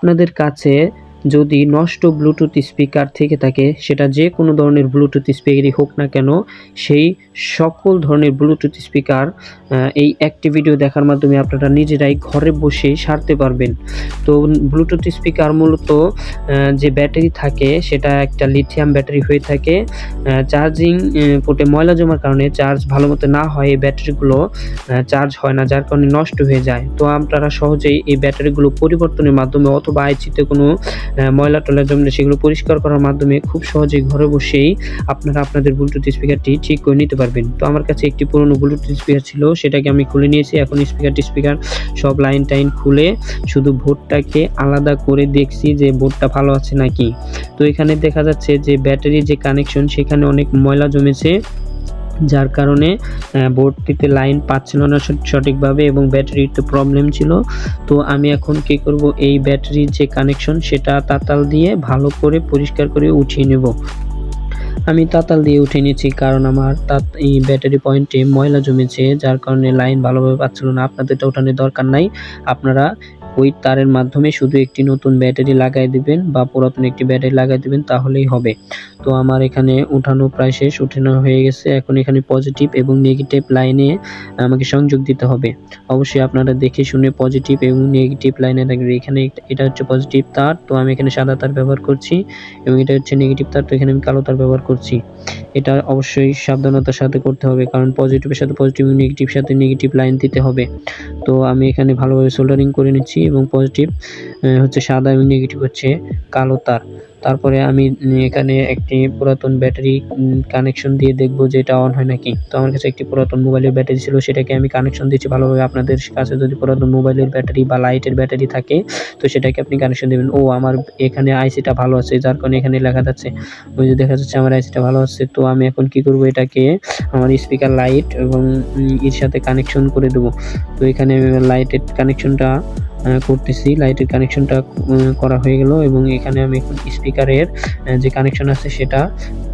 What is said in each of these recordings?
আপনাদের কাছে যদি নষ্ট ব্লুটুথ স্পিকার থেকে থাকে, সেটা যে কোনো ধরনের ব্লুটুথ স্পিকারই হোক না কেন, সেই সকল ধরনের ব্লুটুথ স্পিকার এই একটি ভিডিও দেখার মাধ্যমে আপনারা নিজেরাই ঘরে বসে সারতে পারবেন। তো ব্লুটুথ স্পিকার মূলত যে ব্যাটারি থাকে, সেটা একটা লিথিয়াম ব্যাটারি হয়ে থাকে। চার্জিং পোর্টে ময়লা জমার কারণে চার্জ ভালো মতো না হয়, এই ব্যাটারিগুলো চার্জ হয় না, যার কারণে নষ্ট হয়ে যায়। তো আপনারা সহজেই এই ব্যাটারিগুলো পরিবর্তনের মাধ্যমে অথবা আইচিতে কোনো ময়লা টলা জমলে সেগুলো পরিষ্কার করার মাধ্যমে খুব সহজেই ঘরে বসেই আপনারা আপনাদের ব্লুটুথ স্পিকারটি ঠিক করে নিতে পারবেন। তো আমার কাছে একটি পুরনো ব্লুটুথ স্পিকার ছিল, সেটাকে আমি খুলে নিয়েছি। এখন স্পিকারটি স্পিকার সব লাইন টাইন খুলে শুধু ভোটটাকে আলাদা করে দেখছি যে ভোটটা ভালো আছে নাকি। তো এখানে দেখা যাচ্ছে যে ব্যাটারির যে কানেকশন সেখানে অনেক ময়লা জমেছে। যার কারণে বোর্ডটিতে লাইন পাচ্ছিল না সঠিকভাবে এবং ব্যাটারির তো প্রবলেম ছিল। তো আমি এখন কি করব, এই ব্যাটারির যে কানেকশন সেটা তাতাল দিয়ে ভালো করে পরিষ্কার করে উঠিয়ে নেব। আমি তাতাল দিয়ে উঠে নিয়েছি কারণ আমার তাত, এই ব্যাটারি পয়েন্টে ময়লা জমেছে, যার কারণে লাইন ভালোভাবে পাচ্ছিল না। আপনাদের তো ওঠানোর দরকার নাই। আপনারা ওই তারের মাধ্যমে শুধু একটি নতুন ব্যাটারি লাগাই দিবেন বা পুরাতন একটি ব্যাটারি লাগাই দিবেন, তাহলেই হবে। তো আমার এখানে উঠানো প্রায় শেষ, উঠানো হয়ে গেছে। এখন এখানে পজিটিভ এবং নেগেটিভ লাইনে আমাকে সংযোগ দিতে হবে। অবশ্যই আপনারা দেখে শুনে পজিটিভ এবং নেগেটিভ লাইনে রাখবেন এখানে এটা হচ্ছে পজিটিভ তার, তো আমি এখানে সাদা তার ব্যবহার করছি এবং এটা হচ্ছে নেগেটিভ তার, তো এখানে আমি কালো তার ব্যবহার করছি। এটা অবশ্যই সাবধানতার সাথে করতে হবে, কারণ পজিটিভের সাথে পজিটিভ নেগেটিভ সাথে নেগেটিভ লাইন দিতে হবে। তো আমি এখানে ভালোভাবে সোল্ডারিং করে নিচ্ছি। এবং পজিটিভ হচ্ছে সাদা এবং নেগেটিভ হচ্ছে কালো তার। তারপরে আমি এখানে একটি পুরাতন ব্যাটারি কানেকশন দিয়ে দেখব যে এটা অন হয় নাকি। তো আমার কাছে একটি পুরাতন মোবাইলের ব্যাটারি ছিল, সেটাকে আমি কানেকশন দিচ্ছি ভালোভাবে। আপনাদের কাছে যদি পুরাতন মোবাইলের ব্যাটারি বা লাইটের ব্যাটারি থাকে, তো সেটাকে আপনি কানেকশন দেবেন। ও, আমার এখানে আইসিটা ভালো আছে, যার কারণে এখানে লেখা যাচ্ছে, ওই যে দেখা যাচ্ছে আমার আইসিটা ভালো আছে। তো আমি এখন কি করব, এটাকে আমার স্পিকার লাইট এবং এর সাথে কানেকশন করে দেবো। তো এখানে লাইটের কানেকশনটা করতেছি লাইটের কানেকশনটা করা হয়ে গেল এবং এখানে আমি এখন স্পিকারের যে কানেকশন আছে সেটা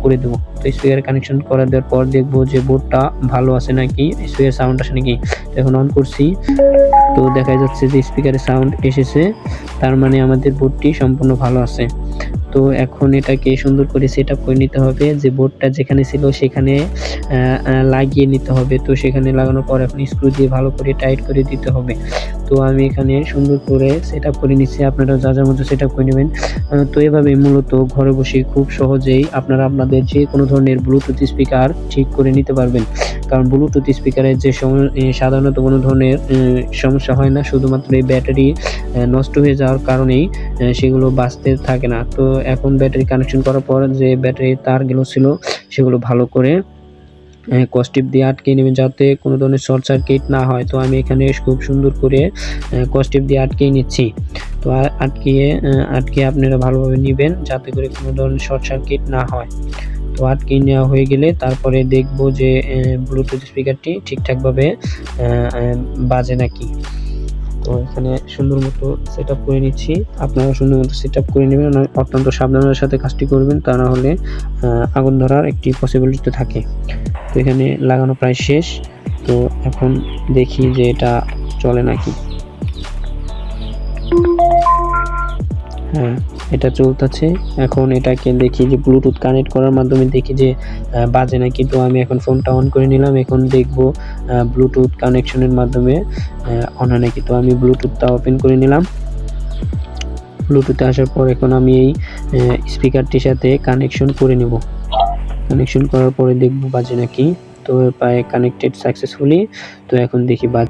করে দেবো। তো স্পিকারের কানেকশন করে দেওয়ার পর দেখব যে বোর্ডটা ভালো আছে নাকি স্পিকার সাউন্ড আসে নাকি। এখন অন করছি। তো দেখা যাচ্ছে যে স্পিকারের সাউন্ড এসেছে, তার মানে আমাদের বোর্ডটি সম্পূর্ণ ভালো আছে। তো এখন এটাকে সুন্দর করে সেট আপ করে নিতে হবে। যে বোর্ডটা যেখানে ছিল সেখানে লাগিয়ে নিতে হবে। তো সেখানে লাগানোর পর এখন স্ক্রু দিয়ে ভালো করে টাইট করে দিতে হবে। তো আমি এখানে সুন্দর করে সেট আপ করে নিচ্ছি। আপনারা যা যার মধ্যে সেট করে নেবেন। তো এভাবে মূলত ঘরে বসে খুব সহজেই আপনারা আপনাদের যে কোনো ধরনের ব্লুটুথ স্পিকার ঠিক করে নিতে পারবেন। কারণ ব্লুটুথ স্পিকারের যে সাধারণত কোনো ধরনের সমস্যা হয় না। শুধুমাত্র এই ব্যাটারি নষ্ট হয়ে যাওয়ার কারণেই সেগুলো বাঁচতে থাকে না। তো এখন ব্যাটারি কানেকশন করার পর যে ব্যাটারি তারগুলো ছিল, সেগুলো ভালো করে কস্টিপ দিয়ে আটকে নেবেন যাতে কোনো ধরনের শর্ট সার্কিট না হয়। তো আমি এখানে খুব সুন্দর করে কস্টিপ দিয়ে আটকেই নিচ্ছি। তো আটকিয়ে আটকে আপনারা ভালোভাবে নেবেন যাতে করে কোনো ধরনের শর্ট সার্কিট না হয়। তো আটকে নেওয়া হয়ে গেলে তারপরে দেখব যে ব্লুটুথ স্পিকারটি ঠিকঠাকভাবে বাজে নাকি। তো এখানে সুন্দর মতো সেট করে নিচ্ছি। আপনারা সুন্দর মতো সেট করে নেবেন অত্যন্ত সাবধানতার সাথে কাজটি করবেন, তা না হলে আগুন ধরার একটি পসিবিলিটি থাকে। তো এখানে লাগানো প্রায় শেষ। তো এখন দেখি যে এটা চলে নাকি। হ্যাঁ এটা চলতেছে। এখন এটাকে দেখি যে ব্লুটুথ কানেক্ট করার মাধ্যমে দেখি যে বাজে নাকি। তো আমি এখন ফোনটা অন করে নিলাম। এখন দেখব ব্লুটুথ কানেকশনের মাধ্যমে অন হয় নাকি। তো আমি ব্লুটুথটা ওপেন করে নিলাম। ব্লুটুথে আসার পর এখন আমি এই স্পিকারটির সাথে কানেকশন করে নেব। কানেকশন করার পরে দেখব বাজে নাকি। তো প্রায় কানেক্টেড সাকসেসফুলি তো এখন দেখি বাজ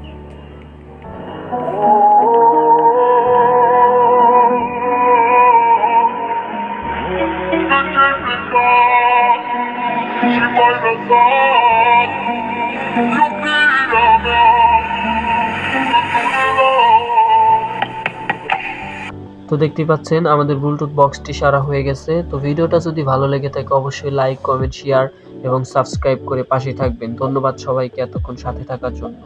তো দেখতেই পাচ্ছেন, আমাদের ব্লুটুথ বক্সটি সারা হয়ে গেছে। তো ভিডিওটা যদি ভালো লেগে থাকে, অবশ্যই লাইক কমেন্ট শেয়ার এবং সাবস্ক্রাইব করে পাশে থাকবেন। ধন্যবাদ সবাইকে এতক্ষণ সাথে থাকার জন্য।